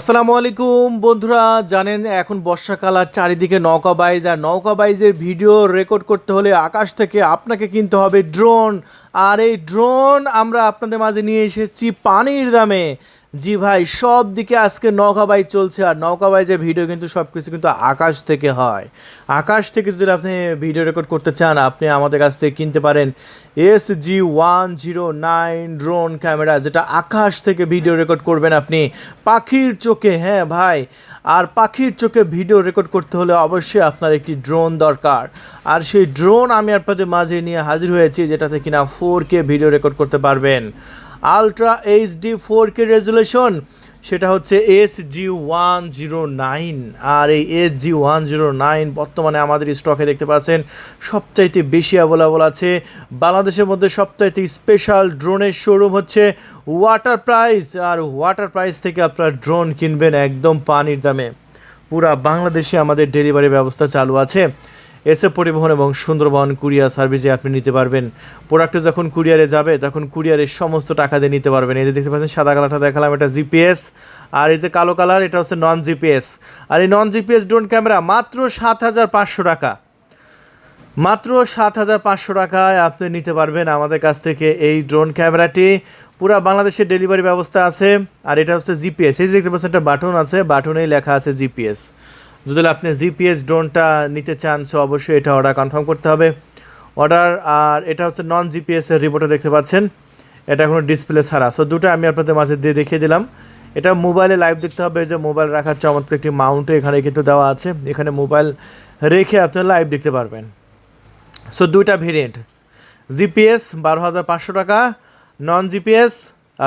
আসসালামু আলাইকুম, বন্ধুরা। জানেন, এখন বর্ষাকাল আর চারিদিকে নৌকা বাইজ, আর নৌকা বাইজের ভিডিও রেকর্ড করতে হলে আকাশ থেকে আপনাকে কিনতে হবে ড্রোন। আর এই ড্রোন আমরা আপনাদের মাঝে নিয়ে এসেছি পানির দামে। জি ভাই, সব দিকে আজকে নৌকা বাইজ চলছে আর নৌকা বাইজের ভিডিও কিন্তু সব কিছু কিন্তু আকাশ থেকে হয়। আকাশ থেকে যদি আপনি ভিডিও রেকর্ড করতে চান, আপনি আমাদের কাছ থেকে কিনতে পারেন S G one zero nine drone camera যেটা আকাশ থেকে ভিডিও রেকর্ড করবেন আপনি। পাখির চোখে হ্যাঁ ভাই, আর পাখির চোখে ভিডিও রেকর্ড করতে হলে অবশ্যই আপনার একটি ড্রোন দরকার। আর সেই ড্রোন আমি আপনাদের মাঝে নিয়ে হাজির হয়েছি, যেটাতে কিনা ফোর কে ভিডিও রেকর্ড করতে পারবেন। Ultra HD four K resolution সেটা হচ্ছে S G one zero nine আর এই S G one zero nine বর্তমানে আমাদের স্টকে দেখতে পাচ্ছেন, সবচাইতে বেশি অ্যাভেলেবল আছে। বাংলাদেশের মধ্যে সবচাইতে স্পেশাল ড্রোনের শোরুম হচ্ছে ওয়াটার প্রাইস আর ওয়াটার প্রাইস থেকে আপনার ড্রোন কিনবেন একদম পানির দামে। পুরা বাংলাদেশে আমাদের ডেলিভারি ব্যবস্থা চালু আছে। এসে পরিবহন এবং সুন্দরবন কুরিয়ার সার্ভিসে আপনি নিতে পারবেন। প্রোডাক্টে যখন কুরিয়ারে যাবে, তখন কুরিয়ারের সমস্ত টাকা দিয়ে নিতে পারবেন। এই যে দেখতে পাচ্ছেন, সাদা কালারটা দেখালাম, এটা জিপিএস আর এই যে কালো কালার, এটা হচ্ছে নন জিপিএস আর এই নন জিপিএস ড্রোন ক্যামেরা মাত্র সাত হাজার পাঁচশো টাকা। মাত্র সাত হাজার পাঁচশো টাকায় আপনি নিতে পারবেন আমাদের কাছ থেকে এই ড্রোন ক্যামেরাটি পুরা বাংলাদেশে ডেলিভারি ব্যবস্থা আছে। আর এটা হচ্ছে জিপিএস এই যে দেখতে পাচ্ছেন, একটা বাটন আছে বাটনেই লেখা আছে জিপিএস যদি আপনি জিপিএস ড্রোনটা নিতে চান, সো অবশ্যই এটা অর্ডার কনফার্ম করতে হবে। অর্ডার আর এটা হচ্ছে নন জিপিএস এর রিপোর্টে দেখতে পাচ্ছেন। এটা কোনো ডিসপ্লে ছাড়া। সো দুটো আমি আপনাদের মাঝে দিয়ে দেখিয়ে দিলাম। এটা মোবাইলে লাইভ দেখতে হবে, যে মোবাইল রাখার চমৎকার একটি মাউন্টে এখানে কিন্তু দেওয়া আছে। এখানে মোবাইল রেখে আপনি লাইভ দেখতে পারবেন। সো দুইটা ভেরিয়েন্ট জিপিএস বারো হাজার পাঁচশো টাকা নন জিপিএস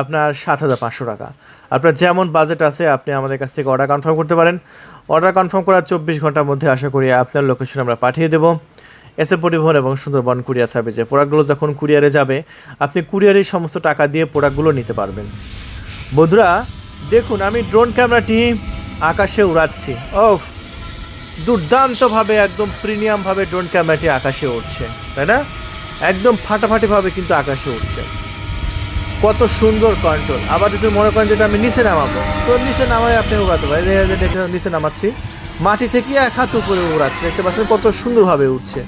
আপনার সাত হাজার পাঁচশো টাকা। আপনার যেমন বাজেট আছে, আপনি আমাদের কাছ থেকে অর্ডার কনফার্ম করতে পারেন। অর্ডার কনফার্ম করার চব্বিশ ঘণ্টার মধ্যে আশা করি আপনার লোকেশন আমরা পাঠিয়ে দেবো। এসে পরিবহন এবং সুন্দরবন কুরিয়ার সার্ভিসে প্রোডাক্টগুলো যখন কুরিয়ারে যাবে, আপনি কুরিয়ারের সমস্ত টাকা দিয়ে প্রোডাক্টগুলো নিতে পারবেন। বন্ধুরা, দেখুন, আমি ড্রোন ক্যামেরাটি আকাশে উড়াচ্ছি। ওফ, দুর্দান্তভাবে, একদম প্রিমিয়ামভাবে ড্রোন ক্যামেরাটি আকাশে উঠছে তাই না? একদম ফাটাফাটিভাবে কিন্তু আকাশে উঠছে কত সুন্দর কন্ট্রোল আবার যদি মনে করেন যেটা আমি নিচে নামাবো, তো নিচে নামাই আপনি উড়াতে পারেন। নিচে নামাচ্ছি। মাটি থেকে এক হাত উপরে উড়াচ্ছে। দেখতে পাচ্ছেন কত সুন্দরভাবে উঠছে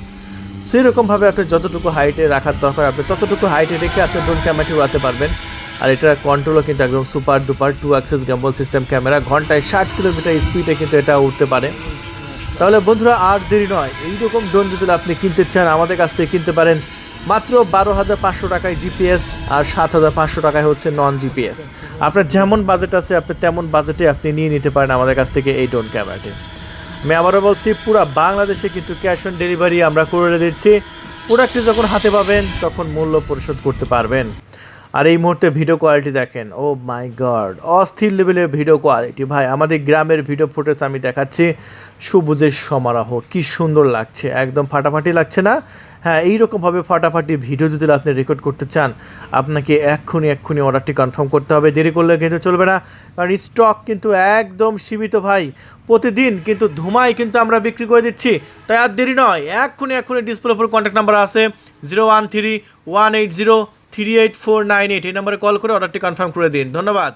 সেই রকমভাবে আপনি যতটুকু হাইটে রাখার দরকার, আপনি ততটুকু হাইটে রেখে আপনি ড্রোন ক্যামেরাটি উড়াতে পারবেন। আর এটার কন্ট্রোলও কিন্তু একদম super duper two axis gimbal system camera ঘন্টায় ষাট কিলোমিটার স্পিডে কিন্তু এটা উঠতে পারে। তাহলে বন্ধুরা, আর দেরি নয়। এইরকম ড্রোন যদি আপনি কিনতে চান, আমাদের কাছ থেকে কিনতে পারেন মাত্র বারো হাজার পাঁচশো টাকায় জিপিএস আর সাত হাজার পাঁচশো টাকায় হচ্ছে নন জিপিএস আপনার যেমন বাজেট আছে, আপনি তেমন বাজেটে আপনি নিয়ে নিতে পারেন আমাদের কাছ থেকে এই ড্রোন ক্যামেরাটি আমি আবারও বলছি, পুরা বাংলাদেশে কিন্তু ক্যাশ অন ডেলিভারি আমরা করে দিচ্ছি। প্রোডাক্টটি যখন হাতে পাবেন, তখন মূল্য পরিশোধ করতে পারবেন। আর এই মুহূর্তে ভিডিও কোয়ালিটি দেখেন। ও মাই গড অস্থির লেভেলের ভিডিও কোয়ালিটি ভাই, আমাদের গ্রামের ভিডিও ফুটেজ আমি দেখাচ্ছি। সবুজের সমারোহ, কি সুন্দর লাগছে। একদম ফাটাফাটি লাগছে না? হ্যাঁ এইরকমভাবে ফাটাফাটি ভিডিও যদি আপনি রেকর্ড করতে চান, আপনাকে এক্ষুনি এক্ষুনি অর্ডারটি কনফার্ম করতে হবে। দেরি করলে কিন্তু চলবে না। কারণ স্টক কিন্তু একদম সীমিত ভাই। প্রতিদিন কিন্তু ধুমাই কিন্তু আমরা বিক্রি করে দিচ্ছি। তাই আর দেরি নয়। এক্ষুনি এক্ষুনি ডিসপ্লে উপর কন্ট্যাক্ট নাম্বার আছে। Zero one three one eight zero three eight four nine eight এই নম্বরে কল করে অর্ডারটি কনফার্ম করে দিন। ধন্যবাদ।